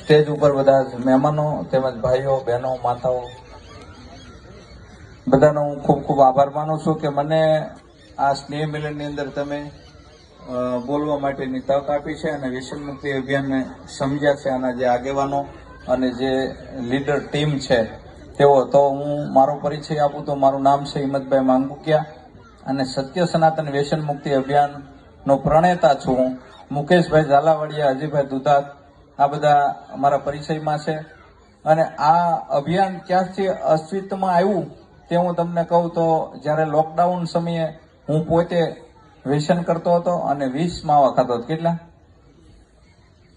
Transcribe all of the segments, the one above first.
Stage ઉપર બધા મહેમાનો તેમજ ભાઈઓ, બહેનો, માતાઓ, બધાનો હું ખૂબ ખૂબ આભાર માનું છું કે મને આ સ્નેહ મિલનની અંદર તમે બોલવા માટેની તક આપી છે અને વ્યસન મુક્તિ અભિયાનને સમજ્યા છે આના જે આગેવાનો અને જે લીડર ટીમ છે તેઓ. તો હું મારો પરિચય આપું તો મારું નામ છે હિંમતભાઈ માંગુકિયા અને સત્ય સનાતન વ્યસન મુક્તિ અભિયાનનો પ્રણેતા છું મુકેશભાઈ ઝાલાવાડિયા અજયભાઈ દુધાત આ બધા અમારા પરિચયમાં છે. અને આ અભિયાન ક્યાંથી અસ્તિત્વમાં આવ્યું તે હું તમને કહું તો જ્યારે લોકડાઉન સમયે હું પોતે વેસન કરતો હતો અને વીસ માવા ખાતો હતો. કેટલા?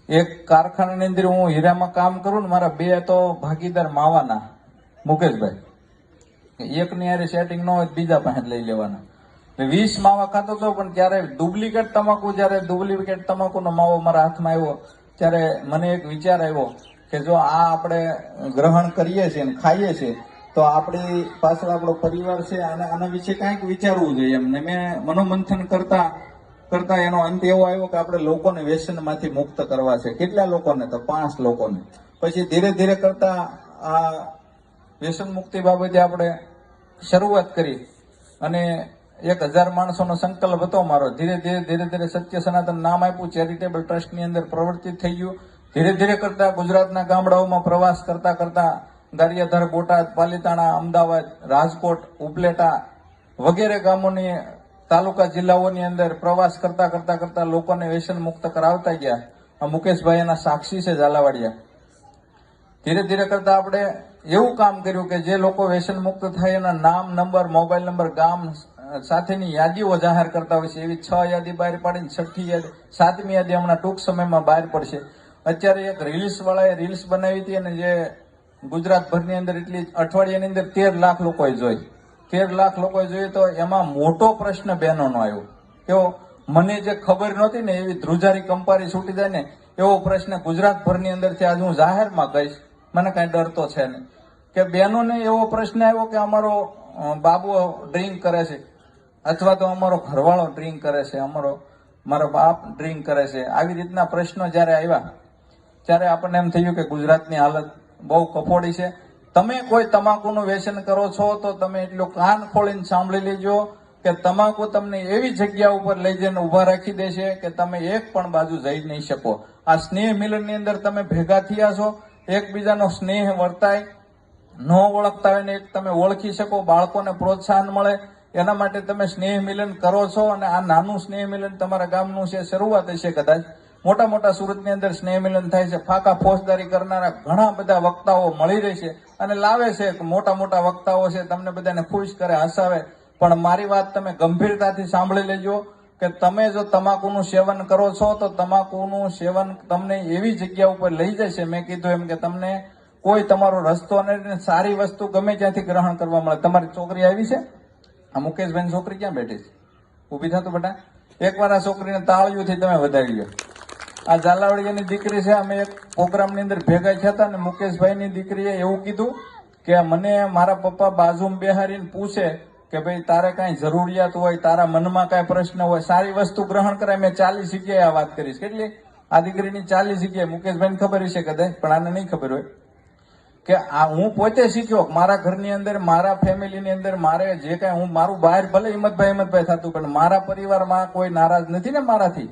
એક કારખાનાની અંદર હું હીરામાં કામ કરું ને મારા બે તો ભાગીદાર માવાના, મુકેશભાઈ. એકની હારે સેટિંગ ન હોય બીજા પાસે લઈ લેવાના. વીસ માવા ખાતો હતો, પણ ત્યારે ડુપ્લિકેટ તમાકુ, જ્યારે ડુપ્લિકેટ તમાકુનો માવો મારા હાથમાં આવ્યો ત્યારે મને એક વિચાર આવ્યો કે જો આ આપણે ગ્રહણ કરીએ છીએ અને ખાઈએ છીએ, તો આપણી પાછળ આપણો પરિવાર છે અને આના વિશે કાંઈક વિચારવું જોઈએ એમને. મેં મનોમંથન કરતા કરતા એનો અંત એવો આવ્યો કે આપણે લોકોને વ્યસનમાંથી મુક્ત કરવા છે. કેટલા લોકોને? તો પાંચ લોકોને. પછી ધીરે ધીરે કરતા આ વ્યસન મુક્તિ બાબતે આપણે શરૂઆત કરી. અને એક હજાર માણસોનો સંકલ્પ હતો મારો. ધીરે ધીરે ધીરે ધીરે સત્ય સનાતન નામ આપ્યું, ચેરિટેબલ ટ્રસ્ટની અંદર પ્રવર્તિત થઈ ગયું. ધીરે ધીરે કરતા ગુજરાતના ગામડાઓમાં પ્રવાસ કરતા કરતા ગારિયાધાર બોટાદ, પાલીતાણા, અમદાવાદ, રાજકોટ, ઉપલેટા વગેરે ગામોની તાલુકા જિલ્લાઓની અંદર પ્રવાસ કરતા કરતા કરતા લોકોને વ્યસન મુક્ત કરાવતા ગયા. મુકેશભાઈ એના સાક્ષી છે ઝાલાવાડિયા. ધીરે ધીરે કરતા આપણે એવું કામ કર્યું કે જે લોકો વ્યસન મુક્ત થાય એના નામ, નંબર, મોબાઈલ નંબર, ગામ સાથેની યાદીઓ જાહેર કરતા હોય છે. એવી છ યાદી બહાર પાડીને છઠ્ઠી યાદી, સાતમી યાદી હમણાં ટૂંક સમયમાં બહાર પડશે. અત્યારે એક રીલ્સ વાળાએ રીલ્સ બનાવી હતી અને જે ગુજરાતભરની અંદર એટલી અઠવાડિયાની અંદર તેર લાખ લોકોએ જોઈ. તેર લાખ લોકોએ જોઈ તો એમાં મોટો પ્રશ્ન બહેનોનો આવ્યો. કેવો મને જે ખબર નહોતી ને એવી ધ્રુજારી કંપારી છૂટી જાય ને એવો પ્રશ્ન ગુજરાતભરની અંદરથી આજે હું જાહેરમાં કહીશ. મને કાંઈ ડર તો છે નહીં. કે બહેનોને એવો પ્રશ્ન આવ્યો કે અમારો બાબુ ડ્રિંક કરે છે. અથવા તો અમારો ઘરવાળો ડ્રિંક કરે છે, અમારો, મારો બાપ ડ્રિંક કરે છે. આવી રીતના પ્રશ્નો જ્યારે આવ્યા, ત્યારે આપણને એમ થયું કે ગુજરાતની હાલત બહુ કફોડી છે. તમે કોઈ તમાકુનું વ્યસન કરો છો, તો તમે એટલું કાન ખોલીને સાંભળી લેજો કે તમાકુ તમને એવી જગ્યા ઉપર લઈ જઈને ઊભા રાખી દેશે કે તમે એક પણ બાજુ જઈ નહીં શકો. આ સ્નેહ મિલનની અંદર તમે ભેગા થયા છો, એકબીજાનો સ્નેહ વર્તાય. ન ઓળખતા હોય ને એક તમે ઓળખી શકો, બાળકોને પ્રોત્સાહન મળે. એના માટે તમે સ્નેહ મિલન કરો છો અને આ નાનું સ્નેહ મિલન તમારા ગામનું છે, શરૂઆત હશે કદાચ. મોટા મોટા સુરતની અંદર સ્નેહ મિલન થાય છે. ફાકા ફોજદારી કરનારા ઘણા બધા વક્તાઓ મળી રહેશે અને લાવે છે મોટા મોટા વક્તાઓ છે, તમને બધાને ખુશ કરે, હસાવે. પણ મારી વાત તમે ગંભીરતાથી સાંભળી લેજો કે તમે જો તમાકુનું સેવન કરો છો, તો તમાકુનું સેવન તમને એવી જગ્યા ઉપર લઈ જશે. મેં કીધું એમ કે તમને કોઈ તમારો રસ્તો અને સારી વસ્તુ ગમે ત્યાંથી ગ્રહણ કરવા મળે. તમારી છોકરી આવી છે? આ મુકેશભાઈ છોકરી ક્યાં બેઠી છે? ઊભી થતો બેટા. એકવાર આ છોકરીને તાળીઓથી તમે વધારી લો આ ઝાલાવાડિયાની દીકરી છે, અમે એક પ્રોગ્રામની અંદર ભેગા થયા હતા અને મુકેશભાઈની દીકરીએ એવું કીધું કે મને મારા પપ્પા બાજુમાં બેહારીને પૂછે કે ભાઈ, તારે કાંઈ જરૂરિયાત હોય, તારા મનમાં કાંઈ પ્રશ્ન હોય, સારી વસ્તુ ગ્રહણ કરાય, મેં ચાલીસ જગ્યાએ આ વાત કરીશ કેટલી? આ દીકરીની ચાલીસ જગ્યાએ. મુકેશભાઈને ખબર હશે કદાચ, પણ આને નહીં ખબર હોય. કે આ હું પોતે શીખ્યો મારા ઘરની અંદર, મારા ફેમિલીની અંદર, મારે જે કાંઈ હું, મારું બહાર ભલે હિંમતભાઈ હિંમતભાઈ થતું, પણ મારા પરિવારમાં કોઈ નારાજ નથી ને મારાથી?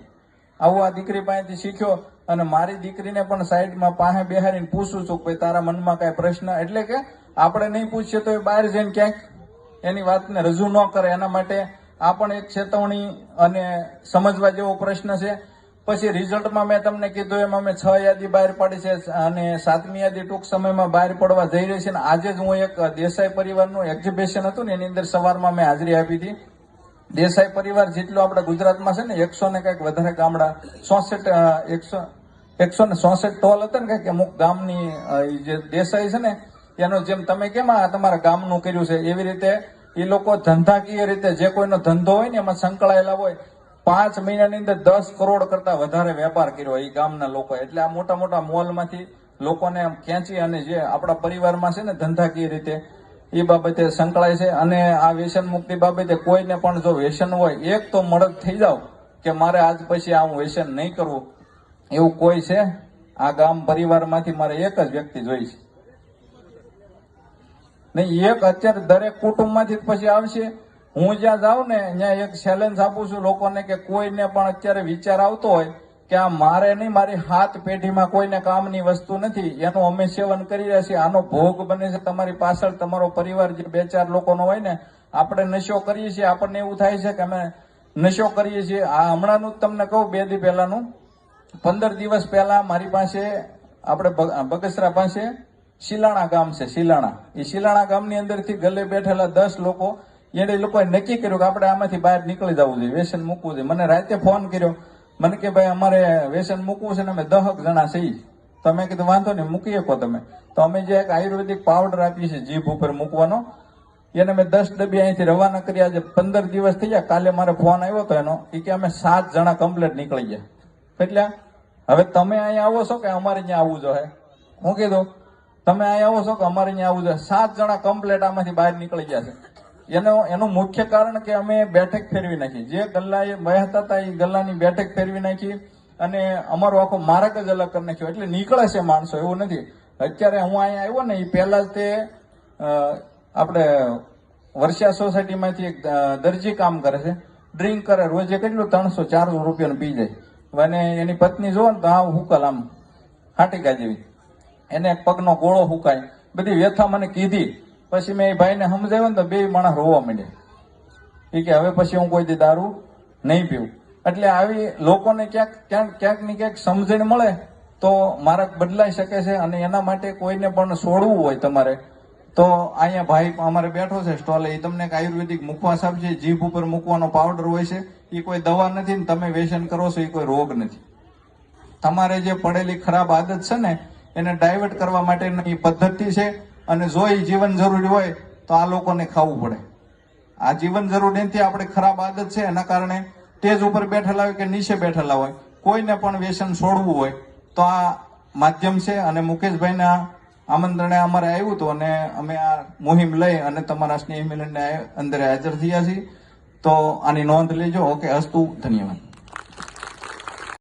આવું આ દીકરી પાસેથી શીખ્યો અને મારી દીકરીને પણ સાઈડમાં પાસે બેહારીને પૂછું છું કે તારા મનમાં કાંઈ પ્રશ્ન એટલે કે આપણે નહીં પૂછીએ તો એ બહાર જઈને ક્યાંક એની વાતને રજૂ ન કરે. એના માટે આ પણ એક ચેતવણી અને સમજવા જેવો પ્રશ્ન છે. પછી રિઝલ્ટમાં મેં તમને કીધું એમ અમે છ યાદી બહાર પાડી છે અને સાતમી યાદી ટૂંક સમયમાં બહાર પડવા જઈ રહી છે અને આજે જ હું એક દેસાઈ પરિવારનું એક્ઝિબિશન હતું ને એની અંદર સવારમાં મેં હાજરી આપી હતી. દેસાઈ પરિવાર જેટલો આપણા ગુજરાતમાં છે ને એકસો ને કંઈક વધારે ગામડા ચોસઠ એકસો એકસો ને ચોસઠ ટોલ હતા ને કંઈક અમુક ગામની જે દેસાઈ છે ને, એનો જેમ તમે કેમ આ તમારા ગામનું કર્યું છે એવી રીતે એ લોકો ધંધાકીય રીતે જે કોઈનો ધંધો હોય ને એમાં સંકળાયેલા હોય પાંચ મહિનાની અંદર દસ કરોડ કરતા વધારે વેપાર કર્યો એ ગામના લોકો. એટલે આ મોટા મોટા મોલમાંથી લોકોને આમ ખેંચી અને જે આપણા પરિવારમાં છે ને ધંધાકીય રીતે એ બાબતે સંકળાય છે. અને આ વ્યસન મુક્તિ બાબતે કોઈને પણ જો વ્યસન હોય, એક તો મડક થઈ જાવ કે મારે આજ પછી આ હું વ્યસન નહીં કરવું. એવું કોઈ છે? આ ગામ પરિવારમાંથી મારે એક જ વ્યક્તિ જોઈ છે. નહીં, એક અત્યારે દરેક કુટુંબમાંથી પછી આવશે. હું જ્યાં જાઉં ને, ત્યાં એક ચેલેન્જ આપું છું લોકોને કે કોઈને પણ અત્યારે વિચાર આવતો હોય કે આ મારે નહીં, મારી હાથ પેઢીમાં કોઈને કામની વસ્તુ નથી, એનું અમે સેવન કરી રહ્યા છીએ. આનો ભોગ બને છે તમારી પાછળ, તમારો પરિવાર જે બે ચાર લોકોનો હોય ને, આપણે નશો કરીએ છીએ. આપણને એવું થાય છે કે અમે નશો કરીએ છીએ. આ હમણાંનું જ તમને કહું, બે દી પહેલાનું. પંદર દિવસ પહેલા મારી પાસે, આપણે બગસરા પાસે શિલાણા ગામ છે, શિલાણા. એ શિલાણા ગામની અંદરથી ગલે બેઠેલા દસ લોકો એને લોકોએ નક્કી કર્યું કે આપણે આમાંથી બહાર નીકળી જવું જોઈએ, વ્યસન મૂકવું જોઈએ. મને રાતે ફોન કર્યો. મને કે, ભાઈ, અમારે વ્યસન મૂકવું છે ને અમે દહક જણા છીએ. તો મેં કીધું, વાંધો નહીં, મૂકી શકો તમે. તો અમે જે એક આયુર્વેદિક પાવડર આપીએ છીએ જીભ ઉપર મૂકવાનો, એને મેં દસ ડબ્બી અહીંથી રવાના કર્યા. આજે પંદર દિવસ થઈ ગયા કાલે મારે ફોન આવ્યો હતો એનો એ કે અમે સાત જણા કમ્પ્લેટ નીકળી ગયા. એટલે હવે તમે અહીંયા આવો છો કે અમારે અહીંયા આવવું જોઈએ હું કીધું, તમે અહીંયા આવો છો કે અમારે અહીંયા આવવું જોઈએ સાત જણા કમ્પ્લેટ આમાંથી બહાર નીકળી ગયા છે. એનો, એનું મુખ્ય કારણ કે અમે બેઠક ફેરવી નાખી. જે ગલ્લા એ વહેતા હતા એ ગલ્લાની બેઠક ફેરવી નાખી અને અમારો આખો માર્ગ જ અલગ કરી નાખ્યો. એટલે નીકળે છે માણસો, એવું નથી. અત્યારે હું અહીંયા આવ્યો ને, એ પહેલા જ તે આપણે વર્ષા સોસાયટીમાંથી એક દરજી કામ કરે છે. ડ્રિંક કરે, રોજે કેટલું? ત્રણસો ચારસો રૂપિયાનું પી જાય. અને એની પત્ની જોવો ને તો આ હુકલ, આમ હાટીકા જેવી. એને પગનો ગોળો હુકાય. બધી વ્યથા મને કીધી. પછી મેં એ ભાઈને સમજાવ્યો ને તો બે માણસ રોવા માંડ્યા. એ કે હવે પછી હું કોઈ દારૂ નહીં પીવું. એટલે આવી લોકોને ક્યાંક ક્યાંક ક્યાંક ને ક્યાંક સમજણ મળે તો માર્ગ બદલાઈ શકે છે અને એના માટે કોઈને પણ છોડવું હોય તમારે. તો અહીંયા ભાઈ અમારે બેઠો છે સ્ટોલે. એ તમને એક આયુર્વેદિક મુખવાસ આપશે. જીભ ઉપર મૂકવાનો પાવડર હોય છે. એ કોઈ દવા નથી ને તમે વ્યસન કરો છો, એ કોઈ રોગ નથી. તમારે જે પડેલી ખરાબ આદત છે ને, એને ડાયવર્ટ કરવા માટેની પદ્ધતિ છે. અને જો એ જીવન જરૂરી હોય તો આ લોકોને ખાવું પડે. આ જીવન જરૂરી નથી, આપણે ખરાબ આદત છે, એના કારણે તેજ ઉપર બેઠેલા હોય કે નીચે બેઠેલા હોય, કોઈને પણ વ્યસન છોડવું હોય, તો આ માધ્યમ છે. અને મુકેશભાઈના આમંત્રણે અમારે આવ્યું હતું અને અમે આ મુહિમ લઈ અને તમારા સ્નેહ મિલનને અંદર હાજર થયા છીએ. તો આની નોંધ લેજો. ઓકે, અસ્તુ, ધન્યવાદ.